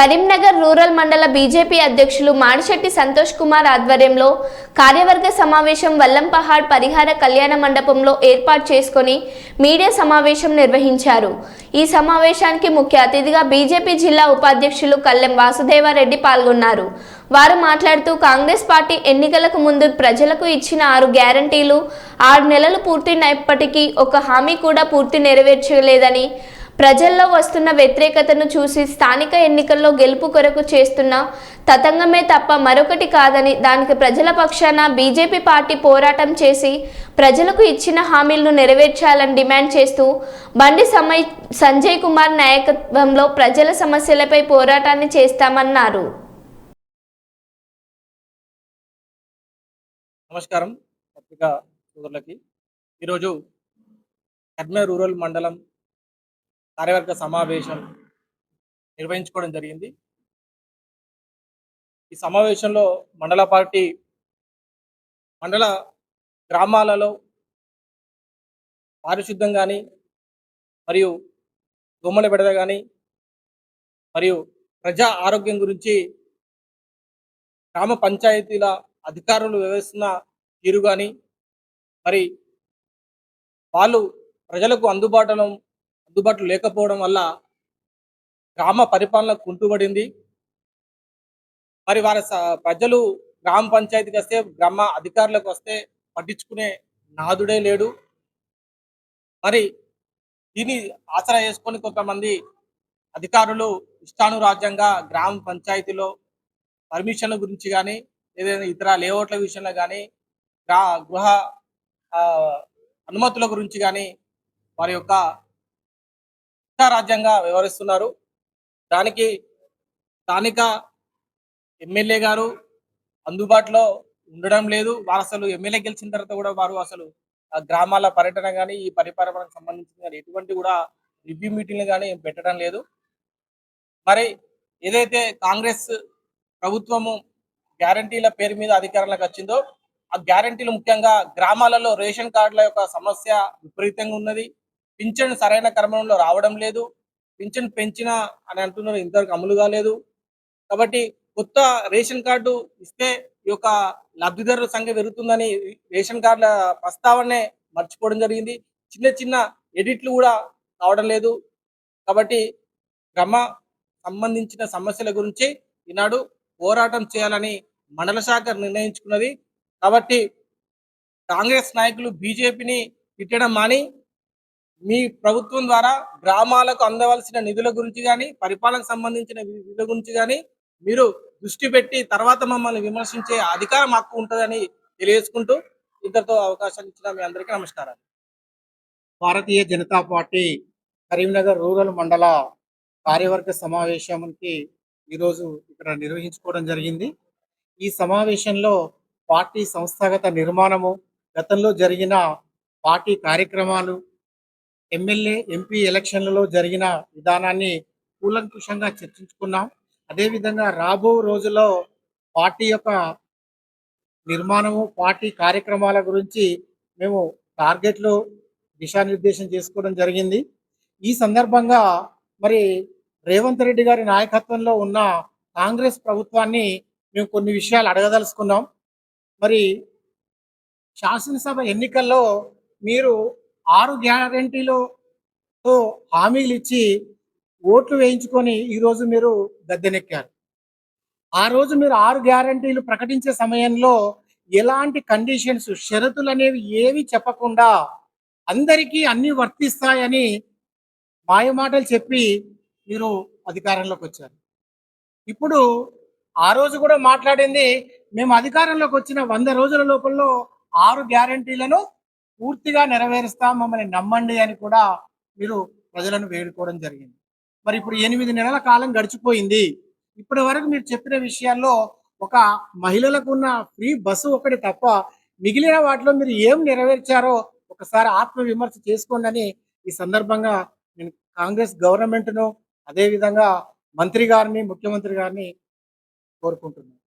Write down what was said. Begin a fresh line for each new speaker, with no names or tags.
Karimnagar rural మండల BJP అధ్యక్షులు మాడిశెట్టి సంతోష్ కుమార్ ఆధ్వర్యంలో కార్యవర్గ సమావేశం వల్లంపహాడ్ పరిహార కళ్యాణ మండపంలో ఏర్పాటు చేసుకొని మీడియా సమావేశం నిర్వహించారు. ఈ సమావేశానికి ముఖ్య అతిథిగా బీజేపీ జిల్లా ఉపాధ్యక్షులు కల్లెం వాసుదేవారెడ్డి పాల్గొన్నారు. వారు మాట్లాడుతూ కాంగ్రెస్ పార్టీ ఎన్నికలకు ముందు ప్రజలకు ఇచ్చిన ఆరు గ్యారంటీలు ఆరు నెలలు పూర్తినప్పటికీ ఒక హామీ కూడా పూర్తి నెరవేర్చలేదని ప్రజల్లో వస్తున్న వ్యతిరేకతను చూసి స్థానిక ఎన్నికల్లో గెలుపు కొరకు చేస్తున్న తతంగమే తప్ప మరొకటి కాదని దానికి ప్రజల పక్షాన బీజేపీ పార్టీ పోరాటం చేసి ప్రజలకు ఇచ్చిన హామీలను నెరవేర్చాలని డిమాండ్ చేస్తూ బండి సమయ్ సంజయ్ కుమార్ నాయకత్వంలో ప్రజల సమస్యలపై పోరాటాన్ని చేస్తామన్నారు.
నమస్కారం పత్రికా సోదరులకి. ఈరోజు కర్మే రూరల్ మండలం కార్యవర్గ సమావేశం నిర్వహించుకోవడం జరిగింది. ఈ సమావేశంలో మండల పార్టీ మండల గ్రామాలలో పారిశుద్ధం కానీ మరియు దోమల బెడద కానీ మరియు ప్రజా ఆరోగ్యం గురించి గ్రామ పంచాయతీల అధికారులు వ్యవహరిస్తున్న తీరు కానీ మరి వాళ్ళు ప్రజలకు అందుబాటులో అందుబాటులో లేకపోవడం వల్ల గ్రామ పరిపాలన కుంటుపడింది మరి వారి స- ప్రజలు గ్రామ పంచాయతీకి వస్తే గ్రామ అధికారులకు వస్తే పట్టించుకునే నాదుడే లేడు. మరి దీన్ని ఆసరా చేసుకొని కొంతమంది అధికారులు ఇష్టానురాజ్యంగా గ్రామ పంచాయతీలో పర్మిషన్ల గురించి కానీ ఏదైనా ఇతర లేఅవుట్ల విషయంలో కానీ గ్రా గృహ అనుమతుల గురించి కానీ వారి యొక్క రాజ్యంగా వ్యవహరిస్తున్నారు. దానికి స్థానిక ఎమ్మెల్యే గారు అందుబాటులో ఉండడం లేదు. వారు అసలు ఎమ్మెల్యే గెలిచిన తర్వాత కూడా వారు అసలు ఆ గ్రామాల పర్యటన కానీ ఈ పరిపాలనకు సంబంధించిన కానీ ఎటువంటి కూడా రివ్యూ మీటింగ్లు కానీ పెట్టడం లేదు. మరి ఏదైతే కాంగ్రెస్ ప్రభుత్వము గ్యారంటీల పేరు మీద అధికారంలోకి వచ్చిందో ఆ గ్యారంటీలు ముఖ్యంగా గ్రామాలలో రేషన్ కార్డుల యొక్క సమస్య విపరీతంగా ఉన్నది. పింఛన్ సరైన క్రమంలో రావడం లేదు. పింఛన్ పెంచినా అని అంటున్నారు ఇంతవరకు అమలు కాలేదు. కాబట్టి కొత్త రేషన్ కార్డు ఇస్తే ఈ యొక్క లబ్ధిదారుల సంఖ్య పెరుగుతుందని రేషన్ కార్డుల ప్రస్తావనే మర్చిపోవడం జరిగింది. చిన్న చిన్న ఎడిట్లు కూడా కావడం లేదు. కాబట్టి గ్రామ సంబంధించిన సమస్యల గురించి ఈనాడు పోరాటం చేయాలని మండల శాఖ నిర్ణయించుకున్నది. కాబట్టి కాంగ్రెస్ నాయకులు బీజేపీని తిట్టడం మాని మీ ప్రభుత్వం ద్వారా గ్రామాలకు అందవలసిన నిధుల గురించి కానీ పరిపాలన సంబంధించిన నిధుల గురించి కానీ మీరు దృష్టి పెట్టి తర్వాత మమ్మల్ని విమర్శించే అధికారం హక్కు ఉంటుందని తెలియజేసుకుంటూ ఇద్దరితో అవకాశం ఇచ్చిన మీ అందరికీ నమస్కారాలు.
భారతీయ జనతా పార్టీ కరీంనగర్ రూరల్ మండల కార్యవర్గ సమావేశానికి ఈరోజు ఇక్కడ నిర్వహించుకోవడం జరిగింది. ఈ సమావేశంలో పార్టీ సంస్థాగత నిర్మాణము గతంలో జరిగిన పార్టీ కార్యక్రమాలు ఎమ్మెల్యే ఎంపీ ఎలక్షన్లలో జరిగిన విధానాన్ని కూలంకుషంగా చర్చించుకున్నాం. అదేవిధంగా రాబో రోజుల్లో పార్టీ యొక్క నిర్మాణము పార్టీ కార్యక్రమాల గురించి మేము టార్గెట్లు దిశానిర్దేశం చేసుకోవడం జరిగింది. ఈ సందర్భంగా మరి రేవంత్ రెడ్డి గారి నాయకత్వంలో ఉన్న కాంగ్రెస్ ప్రభుత్వాన్ని మేము కొన్ని విషయాలు అడగదలుచుకున్నాం. మరి శాసనసభ ఎన్నికల్లో మీరు ఆరు గ్యారంటీలతో హామీలు ఇచ్చి ఓట్లు వేయించుకొని ఈరోజు మీరు గద్దెనెక్కారు. ఆ రోజు మీరు ఆరు గ్యారంటీలు ప్రకటించే సమయంలో ఎలాంటి కండిషన్స్ షరతులు అనేవి ఏవి చెప్పకుండా అందరికీ అన్ని వర్తిస్తాయని మాయమాటలు చెప్పి మీరు అధికారంలోకి వచ్చారు. ఇప్పుడు ఆ రోజు కూడా మాట్లాడింది మేము అధికారంలోకి వచ్చిన వంద రోజుల లోపల ఆరు గ్యారంటీలను పూర్తిగా నెరవేరుస్తాం మమ్మల్ని నమ్మండి అని కూడా మీరు ప్రజలను వేడుకోవడం జరిగింది. మరి ఇప్పుడు ఎనిమిది నెలల కాలం గడిచిపోయింది. ఇప్పటి వరకు మీరు చెప్పిన విషయాల్లో ఒక మహిళలకు ఉన్న ఫ్రీ బస్సు ఒకటి తప్ప మిగిలిన వాటిలో మీరు ఏం నెరవేర్చారో ఒకసారి ఆత్మ విమర్శ చేసుకోండి అని ఈ సందర్భంగా నేను కాంగ్రెస్ గవర్నమెంట్ను అదేవిధంగా మంత్రి గారిని ముఖ్యమంత్రి గారిని కోరుకుంటున్నాను.